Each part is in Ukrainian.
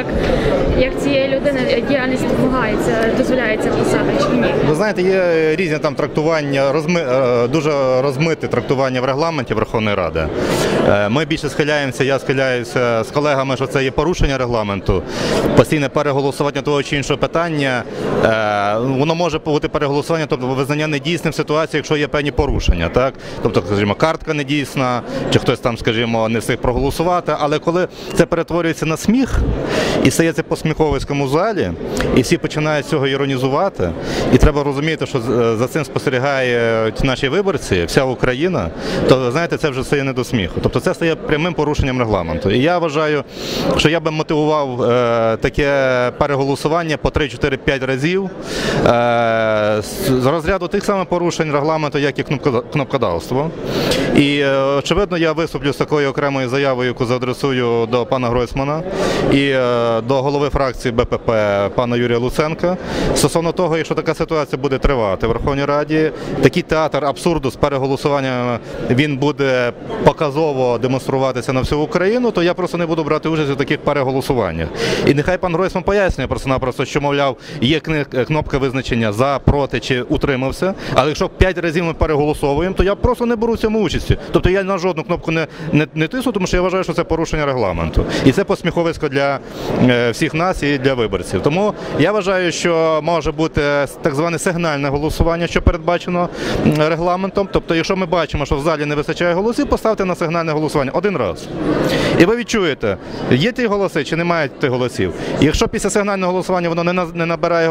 як, як цієї людини діяльність допомагається, дозволяється писати, чи ні? Ви знаєте, є різні там трактування, розми, е, дуже розмите трактування в регламенті Верховної Ради. Е, Ми більше схиляємося, я схиляюся з колегами, що це є порушення регламенту, постійне переголосування того чи іншого питання. Е, Воно може бути переголосування, тобто визнання недійсним в ситуації, якщо є певні порушення. Так? Тобто, скажімо, картка недійсна, чи хтось там, скажімо, не встиг проголосувати. Але коли це перетворюється на сміх і стається по сміховиському залі, і всі починають цього іронізувати, і треба розуміти, що за цим спостерігають наші виборці, вся Україна, то знаєте, це вже стає не до сміху. Тобто це стає прямим порушенням регламенту. І я вважаю, що я би мотивував е, таке переголосування по 3, 4, 5 разів е, з розряду тих самих порушень регламенту, як і кнопкодавство. І е, очевидно, я виступлю з такою окремою заявою, яку заадресую до пана Гройсмана і е, до голови фракції БПП пана Юрія Луценка стосовно того, якщо така ситуація буде тривати в Верховній Раді, такий театр абсурду з переголосуванням він буде показово демонструватися на всю Україну, то я просто не буду брати участь у таких переголосуваннях. І нехай пан Гройсман пояснює просто-напросто, що мовляв, є кнопка визначення за, проти чи утримався. Але якщо п'ять разів ми переголосовуємо, то я просто не беру в цьому участі. Тобто я на жодну кнопку не, не, не тисну, тому що я вважаю, що це порушення регламенту. І це посміховисько для е, всіх нас і для виборців. Тому я вважаю, що може бути так зване сигнальне голосування, що передбачено регламентом. Тобто, якщо ми бачимо, що в залі не вистачає голосів, поставте на сигнальне голосування один раз. І ви відчуєте, є ті голоси чи немає тих голосів. Якщо після сигнального голосування воно не, набирає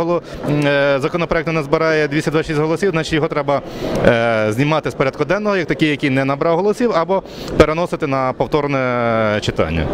е, законопроект не назбирає 226 голосів, значить його треба е, знімати з порядку денного, як такий, який не набрав голосів, або переносити на повторне читання.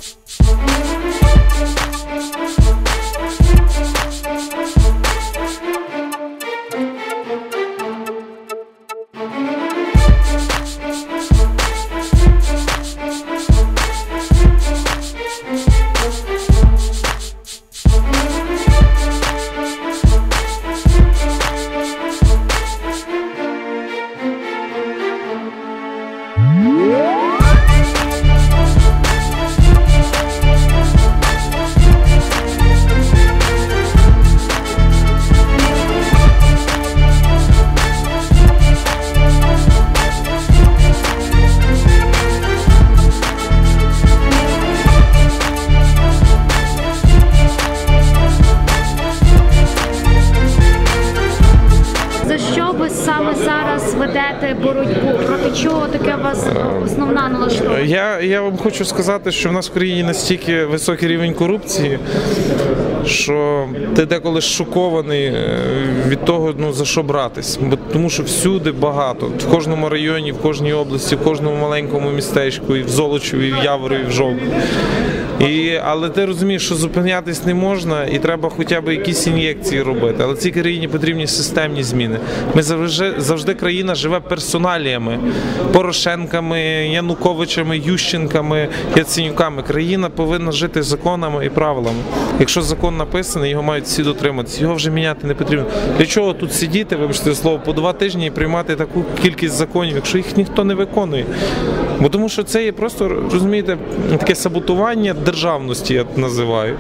Ведете боротьбу? Проти чого таке у вас основна налаштовка? Я, я вам хочу сказати, що в нас в країні настільки високий рівень корупції, що ти деколи шокований е, від того, ну за що братись. Бо тому що всюди багато. В кожному районі, в кожній області, в кожному маленькому містечку, і в Золочеві, і в Яворі, і в Жовтні. І, але ти розумієш, що зупинятись не можна, і треба хоча б якісь ін'єкції робити. Але цій країні потрібні системні зміни. Ми завжди, завжди країна живе персоналіями, Порошенками, Януковичами, Ющенками, Яценюками. Країна повинна жити законами і правилами. Якщо закон написаний, його мають всі дотриматися. Його вже міняти не потрібно. Для чого тут сидіти, вибачте слово, по два тижні і приймати таку кількість законів, якщо їх ніхто не виконує? Бо тому що це є просто розумієте таке саботування державності, я називаю.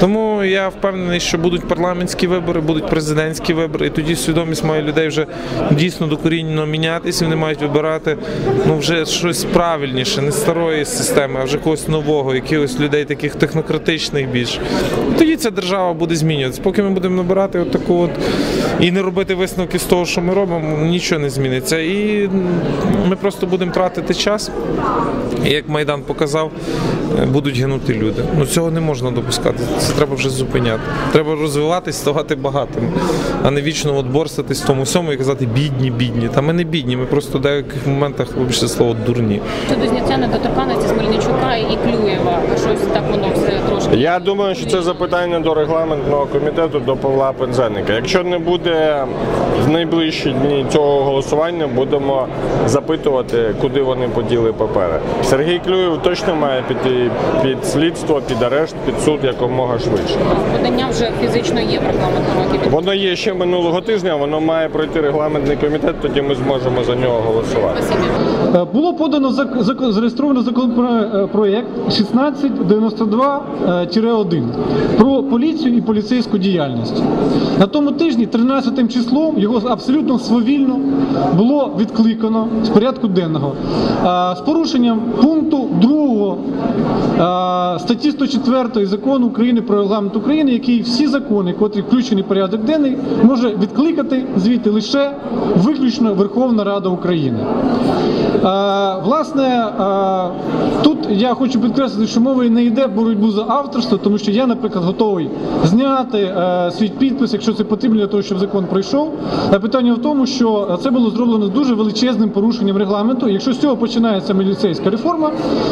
Тому я впевнений, що будуть парламентські вибори, будуть президентські вибори, і тоді свідомість має людей вже дійсно докорінно мінятися. Вони мають вибирати ну вже щось правильніше, не старої системи, а вже когось нового, якихось людей таких технократичних більш. Тоді ця держава буде змінюватися. Поки ми будемо набирати от таку от і не робити висновки з того, що ми робимо, нічого не зміниться. І ми просто будемо тратити час. І як Майдан показав, будуть гинути люди. Ну цього не можна допускати. Це треба вже зупиняти. Треба розвиватись, ставати багатим, а не вічно от борсатись в тому всьому і казати бідні, бідні. Та ми не бідні, ми просто в деяких моментах вибачте слово дурні. Щодо зняття недоторканності з Мельничука і Клюєва, щось так воно все трошки Я думаю, що це запитання до регламентного комітету до Павла Пензеника. Якщо не буде в найближчі дні цього голосування, будемо запитувати, куди вони поділи папери. Сергій Клюєв точно має піти під слідство, під арешт, під суд якомога швидше. Подання вже фізично є в регламентному комітеті. Воно є ще минулого тижня, воно має пройти регламентний комітет, тоді ми зможемо за нього голосувати. Е, Було подано зареєстровано законопроект 1692-1 про поліцію і поліцейську діяльність. На тому тижні, 13 числом, його абсолютно свавільно було відкликано з порядку денного з порушенням пункту 2 е, статті 104 закону України про регламент України, який всі закони, котрі включені в порядок денний, може відкликати звідти лише виключно Верховна Рада України. Власне, тут я хочу підкреслити, що мова не йде боротьбу за авторство, тому що я, наприклад, готовий зняти е, свій підпис, якщо це потрібно для того, щоб закон пройшов. Е, Питання в тому, що це було зроблено дуже величезним порушенням регламенту. Якщо з цього починається міліцейська реформа,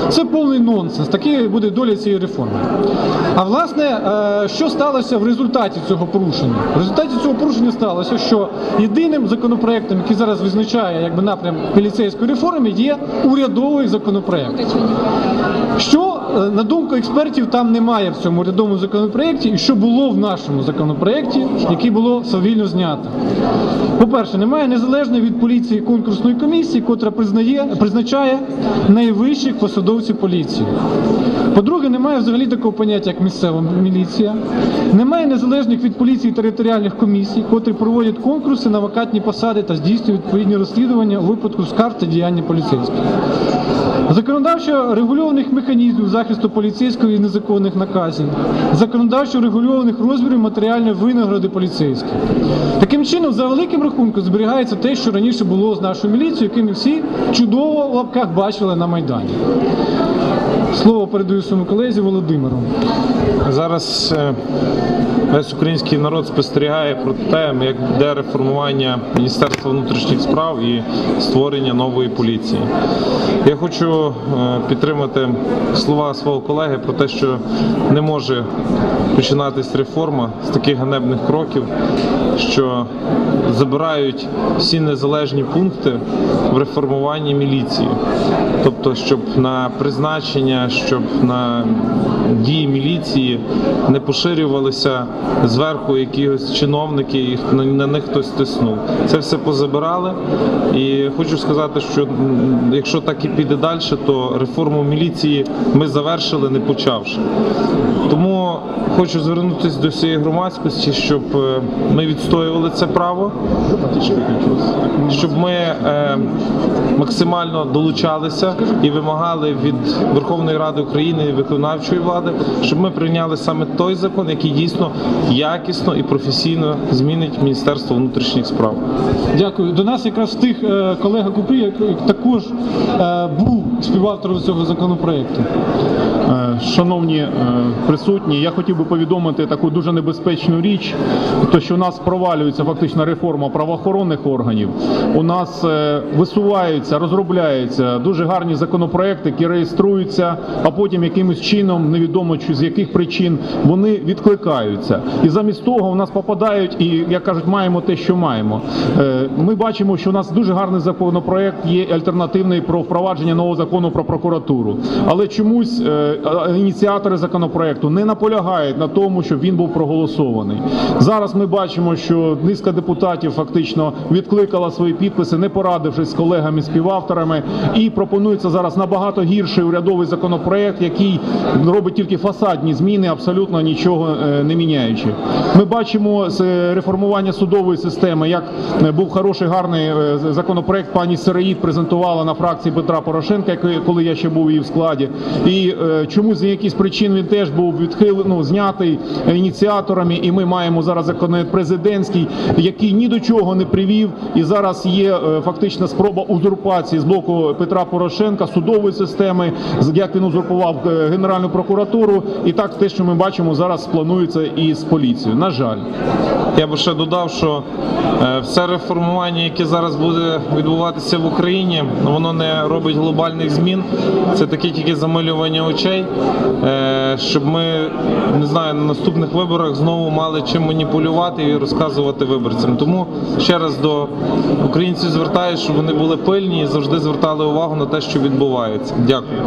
це повний нонсенс. Такий буде доля цієї реформи. А власне, е, що сталося в результаті цього порушення? В результаті цього порушення сталося, що єдиним законопроектом, який зараз визначає якби напрям міліцейської реформи, є урядовий законопроект. Що е, на думку експертів там немає в цьому урядовому законопроекті, і що було в нашому законопроекті, який було совільно знято. По-перше, немає незалежної від поліції конкурсної комісії, котра признає, призначає найвищих посадовців поліції. По-друге, немає взагалі такого поняття, як місцева міліція. Немає незалежних від поліції територіальних комісій, котрі проводять конкурси на вакантні посади та здійснюють відповідні розслідування у випадку скарг та діяння поліцейських. Законодавчо регульованих механізмів захисту поліцейського і незаконних наказів, законодавчо регульованих розмірів матеріальної винагороди поліцейських. Таким чином, за великим рахунком, зберігається те, що раніше було з нашою міліцією, яким ми всі чудово в лапках бачили на Майдані. Слово передаю своєму колезі Володимиру. Зараз е, весь український народ спостерігає про те, як йде реформування Міністерства внутрішніх справ і створення нової поліції. Я хочу е, підтримати слова свого колеги про те, що не може починатись реформа з таких ганебних кроків, що забирають всі незалежні пункти в реформуванні міліції. Тобто, щоб на призначення, щоб на дії міліції не поширювалися зверху якісь чиновники, і на, них хтось тиснув. Це все позабирали. І хочу сказати, що якщо так і піде далі, то реформу міліції ми завершили, не почавши. Тому хочу звернутися до всієї громадськості, щоб е, ми відстоювали це право, щоб ми е, максимально долучалися і вимагали від Верховної Ради України і виконавчої влади, щоб ми прийняли саме той закон, який дійсно якісно і професійно змінить Міністерство внутрішніх справ. Дякую. До нас якраз встиг е, колега Купрі, який також був співавтором цього законопроекту. Шановні присутні, я хотів би повідомити таку дуже небезпечну річ, то що у нас провалюється фактично реформа правоохоронних органів. У нас е, висуваються, розробляються дуже гарні законопроекти, які реєструються, а потім якимось чином, невідомо чи з яких причин, вони відкликаються. І замість того у нас попадають, і як кажуть, маємо те, що маємо. Е, Ми бачимо, що у нас дуже гарний законопроект є альтернативний про впровадження нового закону про прокуратуру. Але чомусь е, ініціатори законопроекту не наполягають на тому, щоб він був проголосований. Зараз ми бачимо, що низка депутатів фактично відкликала свої підписи, не порадившись з колегами співавторами, і пропонується зараз набагато гірший урядовий законопроект, який робить тільки фасадні зміни, абсолютно нічого е, не міняючи. Ми бачимо е, реформування судової системи, як е, був хороший гарний законопроект. Пані Сироїд презентувала на фракції Петра Порошенка, коли я ще був її в складі. І чомусь з якихось причин він теж був відхилений, ну, знятий ініціаторами. І ми маємо зараз законопроект президентський, який ні до чого не привів. І зараз є е, фактично спроба узурпації з боку Петра Порошенка судової системи, як він узурпував е, Генеральну прокуратуру. І так те, що ми бачимо зараз, планується і з поліцією. На жаль. Я би ще додав, що е, все реформування, яке зараз буде відбуватися в Україні, воно не робить глобальних змін. Це таке тільки замилювання очей, щоб ми не знаю на наступних виборах знову мали чим маніпулювати і розказувати виборцям. Тому ще раз до українців звертаюся, щоб вони були пильні і завжди звертали увагу на те, що відбувається. Дякую.